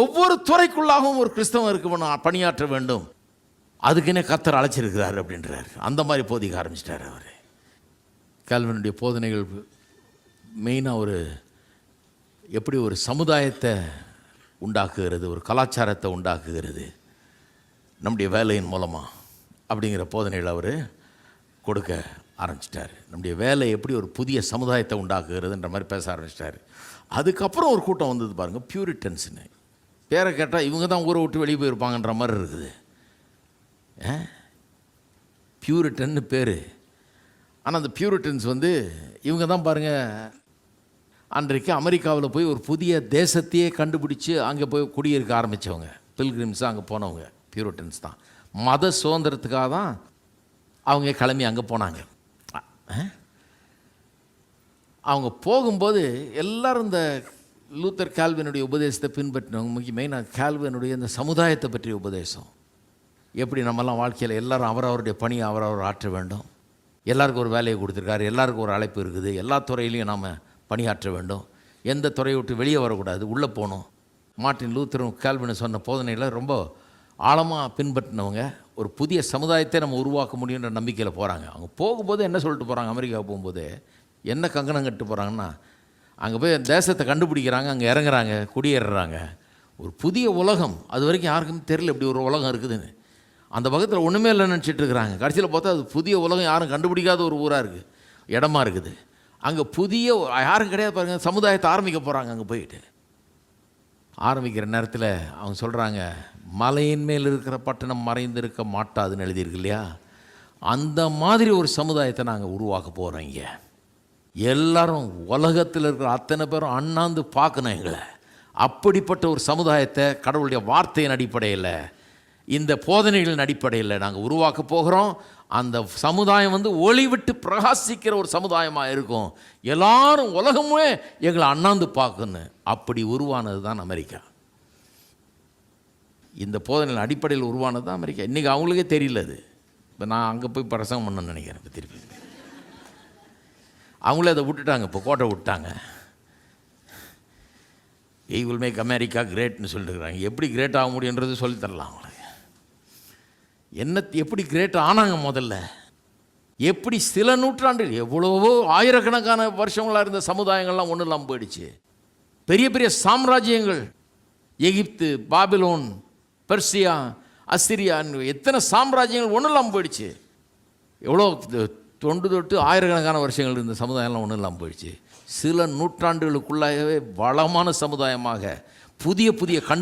ஒவ்வொரு துறைக்குள்ளாகவும் ஒரு கிறிஸ்தவம் இருக்க பணியாற்ற வேண்டும். அதுக்குன்னே கத்தர் அழைச்சிருக்கிறார் அப்படின்றார். அந்த மாதிரி போதிக்க ஆரம்பிச்சிட்டார் அவர். கேல்வினுடைய போதனைகள் மெயினாக ஒரு எப்படி ஒரு சமுதாயத்தை உண்டாக்குகிறது ஒரு கலாச்சாரத்தை உண்டாக்குகிறது நம்முடைய வேலையின் மூலமாக அப்படிங்கிற போதனைகள் அவர் கொடுக்க ஆரம்பிச்சிட்டார். நம்முடைய வேலை எப்படி ஒரு புதிய சமுதாயத்தை உண்டாக்குகிறதுன்ற மாதிரி பேச ஆரம்பிச்சிட்டார். அதுக்கப்புறம் ஒரு கூட்டம் வந்தது பாருங்கள் பியூரிட்டன்ஸ்னு பேரை கேட்டால் இவங்க தான் ஊரை விட்டு வெளியே போயிருப்பாங்கன்ற மாதிரி இருக்குது. பியூரிட்டன்னு பேர். ஆனால் அந்த பியூரிட்டன்ஸ் வந்து இவங்க தான் பாருங்கள் அன்றைக்கு அமெரிக்காவில் போய் ஒரு புதிய தேசத்தையே கண்டுபிடிச்சி அங்கே போய் குடியிருக்க ஆரம்பித்தவங்க பில்கிரிம்ஸ் அங்கே போனவங்க பியூரிட்டன்ஸ் தான். மத சுதந்திரத்துக்காக தான் அவங்க கிளம்பி அங்கே போனாங்க. அவங்க போகும்போது எல்லோரும் இந்த லூத்தர் கால்வினுடைய உபதேசத்தை பின்பற்றினவங்க முக்கிய மெயினாக கால்வினுடைய இந்த சமுதாயத்தை பற்றிய உபதேசம். எப்படி நம்மலாம் வாழ்க்கையில் எல்லாரும் அவரவருடைய பணியை அவரவர் ஆற்ற வேண்டும்? எல்லாருக்கும் ஒரு வேலையை கொடுத்துருக்காரு எல்லாருக்கும் ஒரு அழைப்பு இருக்குது எல்லா துறையிலையும் நாம் பணியாற்ற வேண்டும். எந்த துறையை விட்டு வெளியே வரக்கூடாது உள்ளே போகணும். மார்ட்டின் லூத்தரும் கேல்வின் சொன்ன போதனையில் ரொம்ப ஆழமாக பின்பற்றினவங்க ஒரு புதிய சமுதாயத்தை நம்ம உருவாக்க முடியுன்ற நம்பிக்கையில் போகிறாங்க அவங்க போகும்போது என்ன சொல்லிட்டு போகிறாங்க அமெரிக்கா போகும்போது என்ன கங்கணம் கட்டு போகிறாங்கன்னா அங்கே போய் தேசத்தை கண்டுபிடிக்கிறாங்க அங்கே இறங்குறாங்க குடியேறுறாங்க. ஒரு புதிய உலகம். அது வரைக்கும் யாருக்கும் தெரியல இப்படி ஒரு உலகம் இருக்குதுன்னு. அந்த பக்கத்தில் ஒன்றுமே இல்லை நினச்சிட்டு இருக்கிறாங்க. கடைசியில் பார்த்தா அது புதிய உலகம் யாரும் கண்டுபிடிக்காத ஒரு ஊராக இருக்குது இடமா இருக்குது. அங்கே புதிய யாரும் கிடையாது பாருங்கள் சமுதாயத்தை ஆரம்பிக்க போகிறாங்க அங்கே போயிட்டு. ஆரம்பிக்கிற நேரத்தில் அவங்க சொல்கிறாங்க மலையின் மேல் இருக்கிற பட்டணம் மறைந்திருக்க மாட்டாதுன்னு எழுதியிருக்கு இல்லையா? அந்த மாதிரி ஒரு சமுதாயத்தை நாங்கள் உருவாக்க போகிறோம் இங்கே. எல்லாரும் உலகத்தில் இருக்கிற அத்தனை பேரும் அண்ணாந்து பார்க்கணும் எங்களை. அப்படிப்பட்ட ஒரு சமுதாயத்தை கடவுளுடைய வார்த்தையின் அடிப்படையில் இந்த போதனைகளின் அடிப்படையில் நாங்கள் உருவாக்க போகிறோம். அந்த சமுதாயம் வந்து ஒளி விட்டு பிரகாசிக்கிற ஒரு சமுதாயமாக இருக்கும். எல்லாரும் உலகமே எங்களை அண்ணாந்து பார்க்கணும் அப்படி உருவானது தான் அமெரிக்கா. இந்த போதனையின் அடிப்படையில் உருவானது தான் அமெரிக்கா. இன்றைக்கி அவங்களுக்கே தெரியல அது. இப்போ நான் அங்கே போய் பிரசங்கம் பண்ணணும்னு நினைக்கிறேன் இப்போ திருப்பி. அவங்களே அதை விட்டுட்டாங்க இப்போ கோட்டை விட்டாங்க. ஈ வில் மேக் அமெரிக்கா கிரேட்னு சொல்லிட்டுருக்குறாங்க எப்படி கிரேட் ஆக முடியுன்றது சொல்லித் தரலாம் அவங்களுக்கு. என்ன எப்படி கிரேட் ஆனாங்க முதல்ல? எப்படி சில நூற்றாண்டு எவ்வளவோ ஆயிரக்கணக்கான வருஷங்களாக இருந்த சமுதாயங்கள்லாம் ஒன்றும் இல்லாமல் போயிடுச்சு. பெரிய பெரிய சாம்ராஜ்யங்கள் எகிப்து பாபிலோன் பெர்சியா அசிரியான்னு எத்தனை சாம்ராஜ்யங்கள் ஒன்றும் இல்லாமல் போயிடுச்சு. எவ்வளோ தொண்டு தொட்டு ஆயிரக்கணக்கான வருஷங்கள் இருந்த சமுதாயம்லாம் ஒன்றும் இல்லாமல் போயிடுச்சு. சில நூற்றாண்டுகளுக்குள்ளாகவே வளமான சமுதாயமாக புதிய புதிய கண்டு